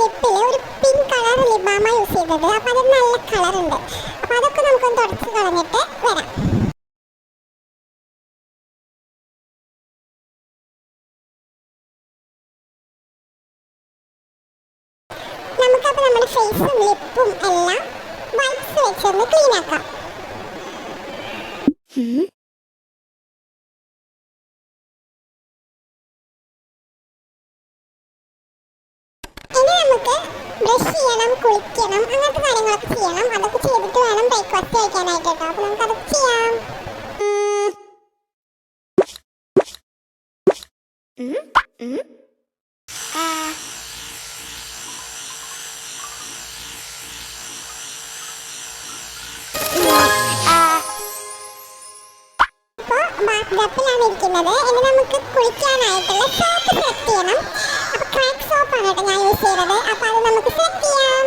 ലിപ്പിൽ ഒരു pink colour ലിബാമ use ചെയ്തത്. അപ്പൊ അത് നല്ല കളറുണ്ട് അപ്പൊ അതൊക്കെ നമുക്കൊന്ന് തുടച്ച് കളഞ്ഞിട്ട് വരാം. നമുക്കപ്പോൾ നമ്മുടെ ഫേസും ലിപ്പും എല്ലാം നമുക്ക് ബ്രഷ് ചെയ്യണം കുളിക്കണം അങ്ങനത്തെ കാര്യങ്ങളൊക്കെ ചെയ്യണം. അതൊക്കെ ചെയ്തിട്ട് വേണം ബ്രേക്ക്ഫാസ്റ്റ് കഴിക്കാനായിട്ട് കേട്ടോ. അപ്പൊ നമുക്ക് അതൊക്കെ ചെയ്യാം. ാണ് ഇരിക്കുന്നത്. ഇനി നമുക്ക് കുളിക്കാനായിട്ടുള്ള സോപ്പ് സെറ്റ് ചെയ്യണം. അപ്പൊ ക്രാക്ക് സോപ്പാണ് കേട്ടോ ഞാൻ യൂസ് ചെയ്യുന്നത് അപ്പൊ അത് നമുക്ക് സെറ്റ് ചെയ്യാം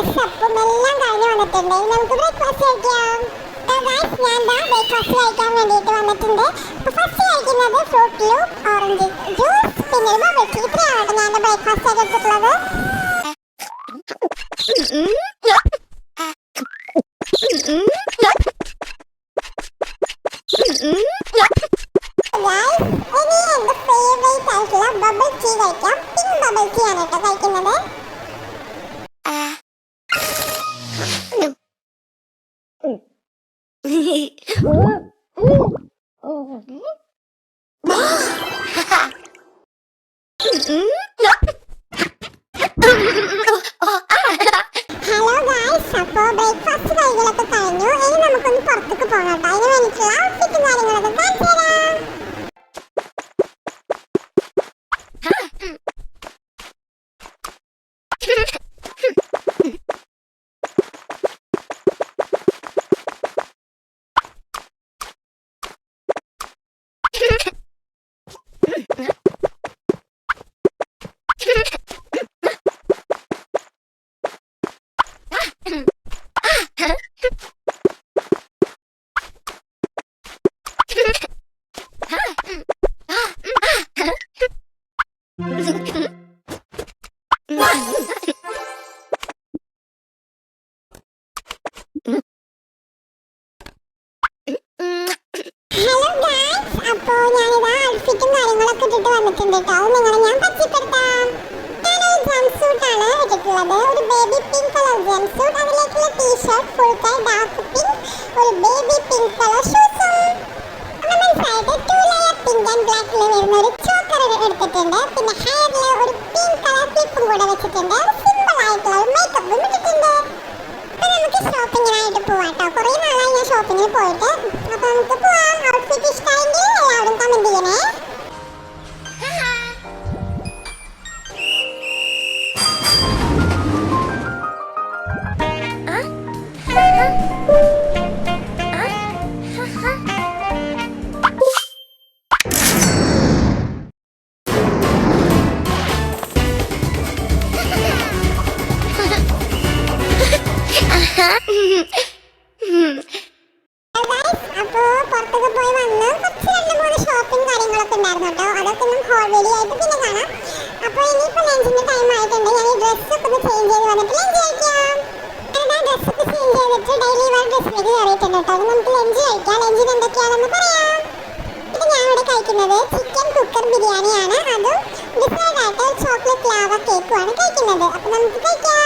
ആവലും എല്ലാം കഴിഞ്ഞ് വന്നിട്ടുണ്ട്. ഇനി നമുക്ക് ബ്രേക്ക്ഫാസ്റ്റ് കഴിക്കാം. ഞാൻ ദാ ബ്രേക്ക്ഫാസ്റ്റ് കഴിക്കാൻ വേണ്ടിയിട്ട് വന്നിട്ടുണ്ട്. അപ്പോൾ ഫസ്റ്റ് കഴിക്കുന്നത് ഫ്രൂട്ട് ലൂപ്പ് ഓറഞ്ച് ജ്യൂസ് പിന്നെ ബബിൾ ടീ ഞാൻ ബ്രേക്ക്ഫാസ്റ്റ് ആയിട്ട് എടുത്തിട്ടുള്ളത്. ഇനി എന്റെ ഫേവറേറ്റ് ആയിട്ടുള്ള ബബിൾ ടീ കഴിക്കാം. പിങ്ക് ബബിൾ ടീ ആണ് കേട്ടോ കഴിക്കുന്നത്. കാര്യങ്ങളൊക്കെ കഴിഞ്ഞു. ഇനി നമുക്കൊന്ന് പുറത്തേക്ക് കേട്ടോ. അതിന് വേണ്ടിയിട്ടുള്ള വന്നിട്ടുണ്ട് കേട്ടോ. അത് ഞാൻ പരിചയപ്പെടുത്താം. സൂട്ടാണ് ഇട്ടിട്ടുള്ളത് ഒരു baby pink colour T-shirt full dark pink ഒരു baby pink colour two layer pink and ഒരു ചോക്കർ പിന്നെ ഹെയറിൽ ഒരു പിങ്ക് കളർ വെച്ചിട്ടുണ്ട്. സിമ്പിൾ ആയിട്ടുള്ള നമുക്ക് ഷോപ്പിങ്ങിനായിട്ട് പോവാട്ടോ. കുറേ നാളായി ഞാൻ ഷോപ്പിങ്ങിന് പോയിട്ട്. കഴിക്കുന്നത്. അപ്പൊ നമുക്ക് കഴിക്കാം.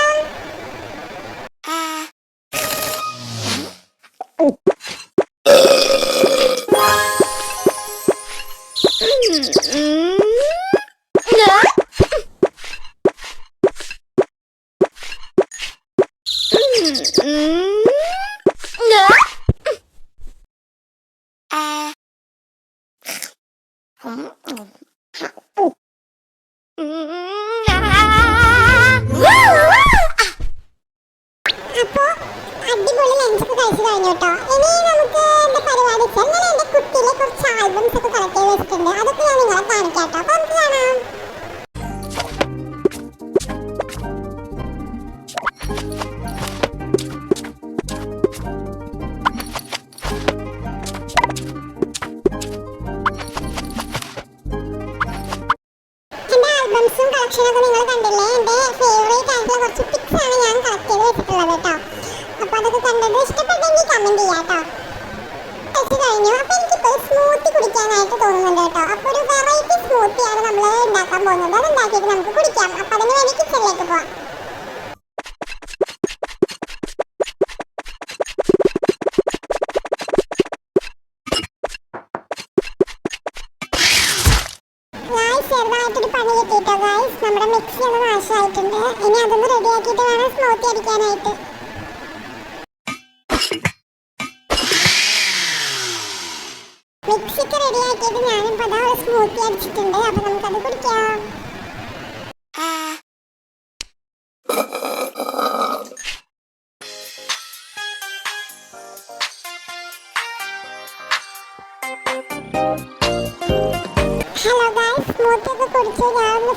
Mm-hmm. ഉണ്ടാക്കിയിട്ട് നമുക്ക് കുടിക്കാം. അപ്പൊ അതിന് വേണ്ടി കിച്ചണിലേക്ക് പോവാം. പണി നമ്മുടെ മിക്സി ഇനി റെഡിയാക്കിയിട്ട് സ്മൂത്തി മിക്സിക്ക് റെഡിയാക്കിയിട്ട് ഞാനിപ്പോൾ അതാ സ്മൂത്തി അടിച്ചിട്ടുണ്ട്. അപ്പൊ നമുക്കത് കുടിക്കാം.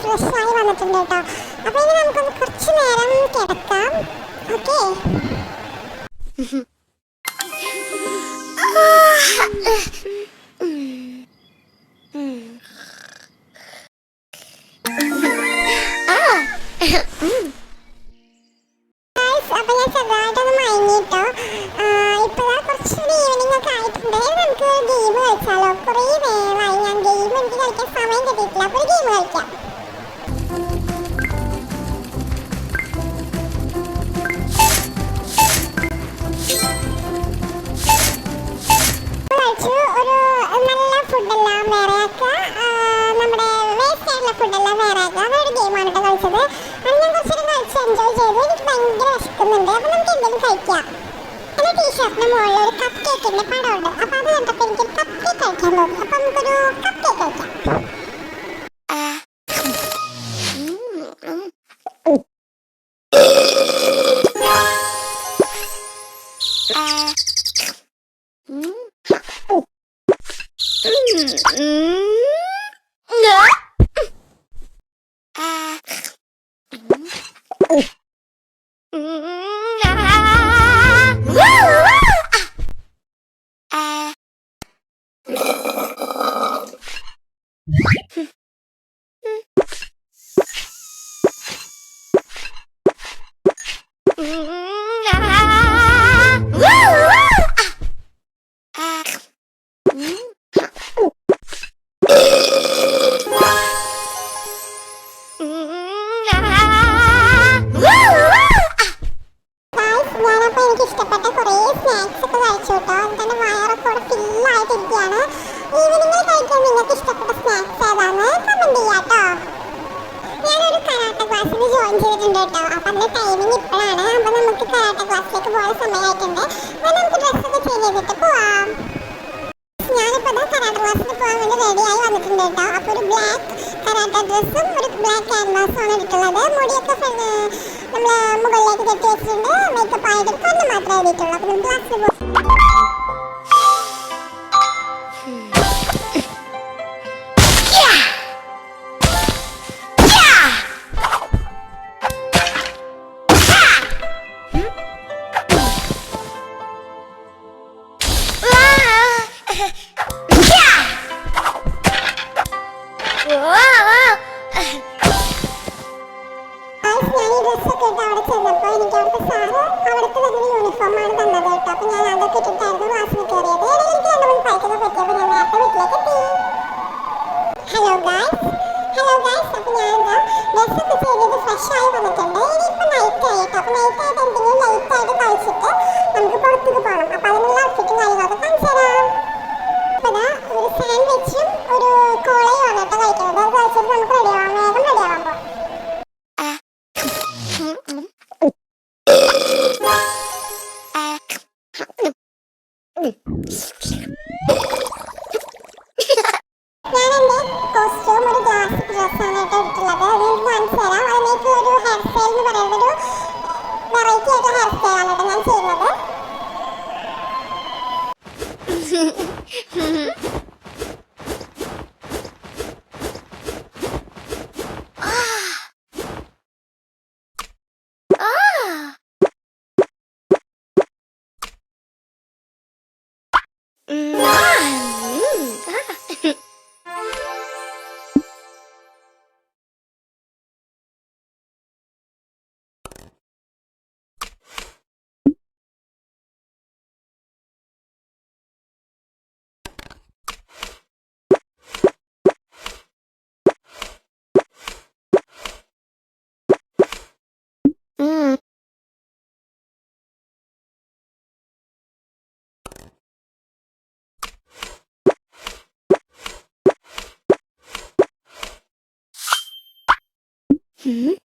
ഫ്രഷ് ആയി വന്നിട്ടുണ്ട് കേട്ടോ. അപ്പൊ ഇനി നമുക്കൊന്ന് കുറച്ച് നേരം കിടക്കാം. ഓക്കേ? കളിച്ച് എൻജോയ് ചെയ്തു എനിക്ക് ഭയങ്കര വിശക്കുന്നുണ്ട്. അപ്പോൾ നമുക്ക് എന്തെങ്കിലും കഴിക്കാം. എന്റെ ടീഷർട്ടിന് മുകളിൽ ഒരു കപ്പ് കേക്കിന്റെ പടമുണ്ട് അപ്പോൾ അത് കണ്ടപ്പോൾ എനിക്ക് കപ്പ് കേക്ക് കഴിക്കാൻ തോന്നി. അപ്പോൾ നമുക്കൊരു കപ്പ് കേക്ക് കഴിക്കാം. ഈവനിങ്ങിൽ കഴിക്കാൻ നിങ്ങൾക്ക് ഇഷ്ടപ്പെട്ട സ്നാക്സ് ഏതാന്ന് കമന്റ് ചെയ്യാം കേട്ടോ ഞാനൊരു കരാട്ട ക്ലാസ്സിൽ ജോയിൻ ചെയ്തിട്ടുണ്ട് കേട്ടോ. അപ്പം അതിന്റെ ടൈമിംഗ് ഇപ്പോഴാണ്. അപ്പം നമുക്ക് കരാട്ട ക്ലാസ്സിലേക്ക് പോകാൻ സമയമായിട്ടുണ്ട്. അപ്പം നമുക്ക് ഡ്രസ്സൊക്കെ ചേഞ്ച് ചെയ്തിട്ട് പോവാം. ഞാനിപ്പോൾ ഇതാ കരാട്ട ക്ലാസ്സിൽ പോകാൻ വേണ്ടി റെഡിയായി വന്നിട്ടുണ്ട് കേട്ടോ. അപ്പോൾ ഒരു ബ്ലാക്ക് കരാട്ട ഡ്രസ്സും ഒരു ബ്ലാക്ക് ക്യാൻവാസും ആണ് എടുത്തുള്ളത്. മുടിയൊക്കെ നമ്മൾ മുകളിലേക്ക് കെട്ടി വെച്ചിട്ടുണ്ട്. മേക്കപ്പ് ആയിട്ട് കണ്ണ് മാത്രമേ എഴുതിയിട്ടുള്ളൂ. അപ്പോൾ ക്ലാസ്സിൽ പോകാം തന്നത് കേട്ടോ അപ്പോൾ ഞാൻ അതൊക്കെ ഇട്ടിട്ടായിരുന്നു ക്ലാസ്സിൽ കയറിയത് ഇടയിൽ എനിക്ക് രണ്ട് മൂന്ന് ബൈക്കൊക്കെ പറ്റിയപ്പോൾ ഞാൻ നേരത്തെ വീട്ടിലേക്ക് എത്തി ഹലോ ഗായ്സ് ഹലോ ഗായ്സ് അപ്പോൾ ഞാൻ എന്താ ഡ്രസ്സൊക്കെ ചെയ്തിട്ട് ഫ്രഷ് ആയി വന്നിട്ടുണ്ട് No! Mm-hmm.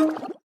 ഞാനിപ്പോൾ